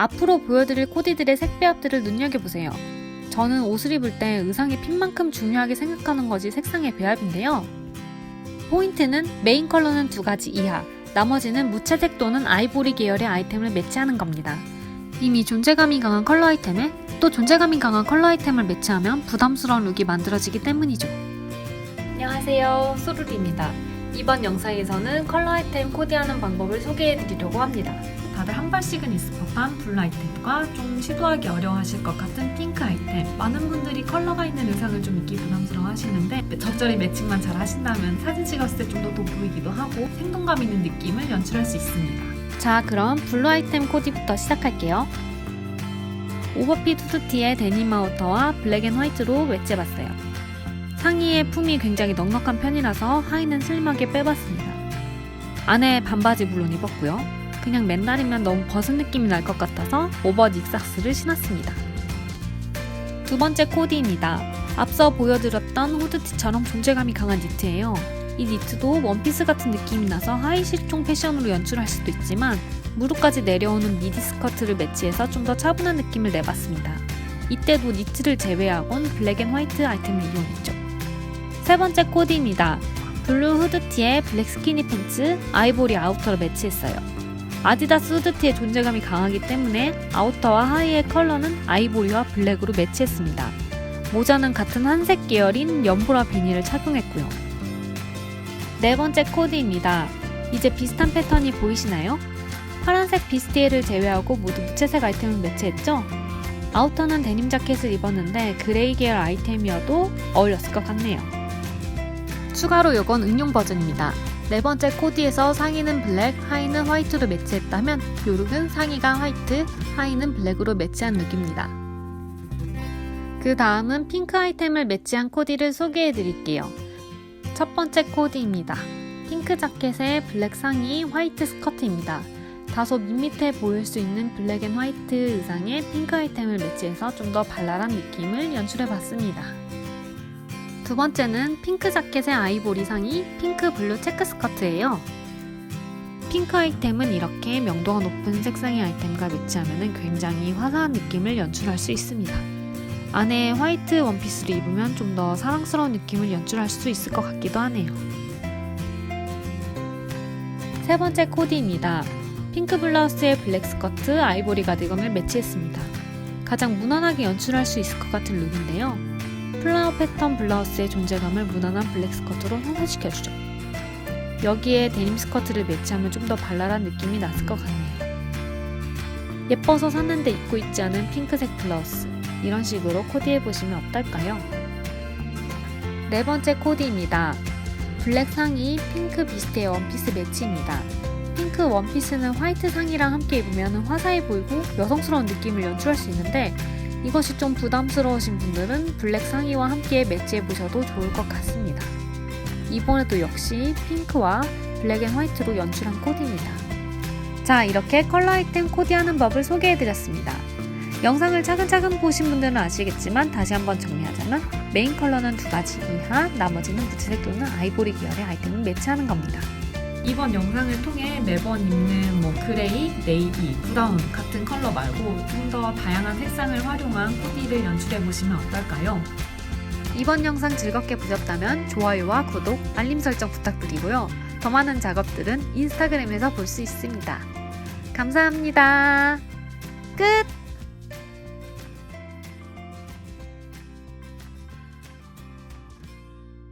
앞으로 보여드릴 코디들의 색 배합들을 눈여겨보세요. 저는 옷을 입을 때 의상의 핏만큼 중요하게 생각하는 것이 색상의 배합인데요. 포인트는 메인 컬러는 두 가지 이하, 나머지는 무채색 또는 아이보리 계열의 아이템을 매치하는 겁니다. 이미 존재감이 강한 컬러 아이템에 또 존재감이 강한 컬러 아이템을 매치하면 부담스러운 룩이 만들어지기 때문이죠. 안녕하세요. 소루리입니다. 이번 영상에서는 컬러 아이템 코디하는 방법을 소개해 드리려고 합니다. 다들 한 발씩은 있을 법한 블루 아이템과 좀 시도하기 어려워하실 것 같은 핑크 아이템. 많은 분들이 컬러가 있는 의상을 좀 입기 부담스러워 하시는데 적절히 매칭만 잘 하신다면 사진 찍었을 때 좀 더 돋보이기도 하고 생동감 있는 느낌을 연출할 수 있습니다. 자 그럼 블루 아이템 코디부터 시작할게요. 오버핏 후드티에 데님 아우터와 블랙 앤 화이트로 매치해봤어요. 상의의 품이 굉장히 넉넉한 편이라서 하의는 슬림하게 빼봤습니다. 안에 반바지 물론 입었고요 그냥 맨날이면 너무 벗은 느낌이 날 것 같아서 오버 닉삭스를 신었습니다. 두 번째 코디입니다. 앞서 보여드렸던 후드티처럼 존재감이 강한 니트예요. 이 니트도 원피스 같은 느낌이 나서 하이 실종 패션으로 연출할 수도 있지만 무릎까지 내려오는 미디 스커트를 매치해서 좀 더 차분한 느낌을 내봤습니다. 이때도 니트를 제외하곤 블랙 앤 화이트 아이템을 이용했죠. 세 번째 코디입니다. 블루 후드티에 블랙 스키니 팬츠, 아이보리 아우터를 매치했어요. 아디다스 후드티의 존재감이 강하기 때문에 아우터와 하의의 컬러는 아이보리와 블랙으로 매치했습니다. 모자는 같은 한색 계열인 연보라 비닐을 착용했고요. 네 번째 코디입니다. 이제 비슷한 패턴이 보이시나요? 파란색 비스티에를 제외하고 모두 무채색 아이템을 매치했죠? 아우터는 데님 자켓을 입었는데 그레이 계열 아이템이어도 어울렸을 것 같네요. 추가로 이건 응용 버전입니다. 네 번째 코디에서 상의는 블랙, 하의는 화이트로 매치했다면 요룩은 상의가 화이트, 하의는 블랙으로 매치한 룩입니다. 그 다음은 핑크 아이템을 매치한 코디를 소개해 드릴게요. 첫 번째 코디입니다. 핑크 자켓에 블랙 상의, 화이트 스커트입니다. 다소 밋밋해 보일 수 있는 블랙 앤 화이트 의상에 핑크 아이템을 매치해서 좀 더 발랄한 느낌을 연출해 봤습니다. 두 번째는 핑크 자켓의 아이보리 상의 핑크 블루 체크 스커트예요. 핑크 아이템은 이렇게 명도가 높은 색상의 아이템과 매치하면 굉장히 화사한 느낌을 연출할 수 있습니다. 안에 화이트 원피스를 입으면 좀 더 사랑스러운 느낌을 연출할 수 있을 것 같기도 하네요. 세 번째 코디입니다. 핑크 블라우스에 블랙 스커트, 아이보리 가디건을 매치했습니다. 가장 무난하게 연출할 수 있을 것 같은 룩인데요. 플라워 패턴 블라우스의 존재감을 무난한 블랙 스커트로 형성시켜주죠. 여기에 데님 스커트를 매치하면 좀 더 발랄한 느낌이 났을 것 같네요. 예뻐서 샀는데 입고 있지 않은 핑크색 블라우스 이런 식으로 코디해보시면 어떨까요? 네 번째 코디입니다. 블랙 상의 핑크 비스트의 원피스 매치입니다. 핑크 원피스는 화이트 상의랑 함께 입으면 화사해 보이고 여성스러운 느낌을 연출할 수 있는데 이것이 좀 부담스러우신 분들은 블랙 상의와 함께 매치해 보셔도 좋을 것 같습니다. 이번에도 역시 핑크와 블랙 앤 화이트로 연출한 코디입니다. 자, 이렇게 컬러 아이템 코디하는 법을 소개해 드렸습니다. 영상을 차근차근 보신 분들은 아시겠지만 다시 한번 정리하자면 메인 컬러는 두 가지 이하, 나머지는 무채색 또는 아이보리 계열의 아이템을 매치하는 겁니다. 이번 영상을 통해 매번 입는 뭐 그레이, 네이비, 브라운 같은 컬러 말고 좀 더 다양한 색상을 활용한 코디를 연출해 보시면 어떨까요? 이번 영상 즐겁게 보셨다면 좋아요와 구독, 알림 설정 부탁드리고요. 더 많은 작업들은 인스타그램에서 볼 수 있습니다. 감사합니다.